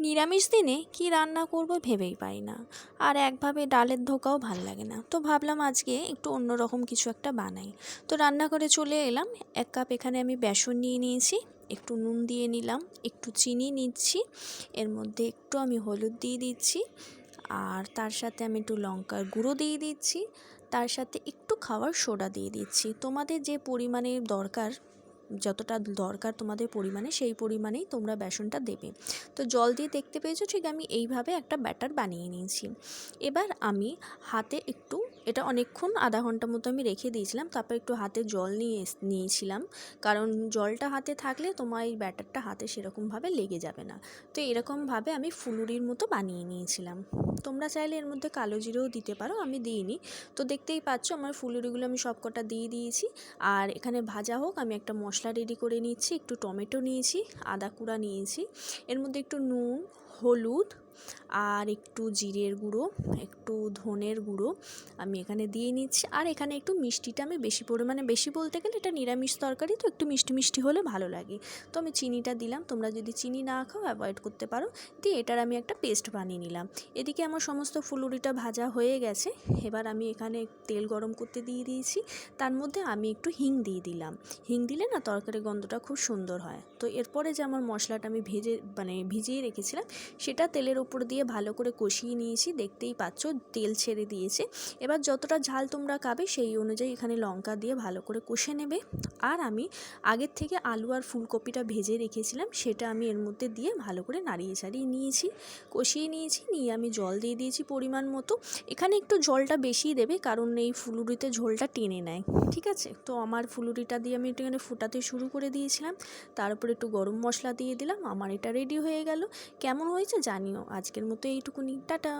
নিরামিষ দিনে কী রান্না করব ভেবেই পাই না। আর একভাবে ডালের ধোকাও ভালো লাগে না। তো ভাবলাম আজকে একটু অন্য রকম কিছু একটা বানাই। তো রান্না করে চলে এলাম। এক কাপ এখানে আমি বেসন নিয়ে নিয়েছি। একটু নুন দিয়ে নিলাম। একটু চিনি নিচ্ছি। এর মধ্যে একটু আমি হলুদ দিয়ে দিচ্ছি। আর তার সাথে আমি একটু লঙ্কার গুঁড়ো দিয়ে দিচ্ছি। তার সাথে একটু খাওয়ার সোডা দিয়ে দিচ্ছি। তোমাদের যে পরিমাণে দরকার যতটা দরকার তোমাদের পরিমাণে, সেই পরিমাণেই তোমরা বেসনটা দেবে। তো জল দিয়ে দেখতে পেয়েছ? ঠিক আমি এইভাবে একটা ব্যাটার বানিয়ে নিয়েছি। এবার আমি হাতে একটু এটা অনেকক্ষণ আধা ঘণ্টা মতো আমি রেখে দিয়েছিলাম, তারপর একটু হাতে জল নিয়ে নিয়েছিলাম। কারণ জলটা হাতে থাকলে তোমার এই ব্যাটারটা হাতে সেরকমভাবে লেগে যাবে না। তো এরকমভাবে আমি ফুলুরির মতো বানিয়ে নিয়েছিলাম। তোমরা চাইলে এর মধ্যে কালো জিরেও দিতে পারো, আমি দিইনি। তো দেখতেই পাচ্ছ, আমার ফুলুরিগুলো আমি সবকটা দিয়ে দিয়েছি। আর এখানে ভাজা হোক, আমি একটা মশলা রেডি করে নিচ্ছি, একটু টমেটো নিয়েছি, আদা কুড়া নিয়েছি। এর মধ্যে একটু নুন হলুদ আর একটু জিরের গুঁড়ো, একটু ধনের গুঁড়ো আমি এখানে দিয়ে নিচ্ছি। আর এখানে একটু মিষ্টিটা আমি বেশি পরিমাণে বেশি বলতে গেলে এটা নিরামিষ তরকারি, তো একটু মিষ্টি মিষ্টি হলে ভালো লাগে। তো আমি চিনিটা দিলাম, তোমরা যদি চিনি না খাও অ্যাভয়েড করতে পারো। দিয়ে এটার আমি একটা পেস্ট বানিয়ে নিলাম। এদিকে আমার সমস্ত ফুলুরিটা ভাজা হয়ে গেছে। এবার আমি এখানে তেল গরম করতে দিয়ে দিয়েছি। তার মধ্যে আমি একটু হিং দিয়ে দিলাম। হিং দিলে না তরকারি গন্ধটা খুব সুন্দর হয়। তো এরপরে যে আমার মশলাটা আমি ভেজে মানে ভিজিয়ে রেখেছিলাম সেটা তেলের ওপর দিয়ে ভালো করে কষিয়ে নিয়েছি। দেখতেই পাচ্ছ, তেল ছেড়ে দিয়েছে। এবার যতটা ঝাল তোমরা খাবে সেই অনুযায়ী এখানে লঙ্কা দিয়ে ভালো করে কষে নেবে। আর আমি আগের থেকে আলু আর ফুলকপিটা ভেজে রেখেছিলাম, সেটা আমি এর মধ্যে দিয়ে ভালো করে নাড়িয়ে চাড়িয়ে নিয়েছি। কষিয়ে নিয়েছি, নিয়ে আমি জল দিয়ে দিয়েছি পরিমাণ মতো। এখানে একটু জলটা বেশি দেবে, কারণ এই ফুলুরিতে ঝোলটা টেনে নেয়। ঠিক আছে? তো আমার ফুলুরিটা দিয়ে আমি এখানে ফোটাতে শুরু করে দিয়েছিলাম। তার উপরে একটু গরম মশলা দিয়ে দিলাম। আমার এটা রেডি হয়ে গেল। হয়েছে জানিও। আজকের মতো এইটুকুনি। টাটা।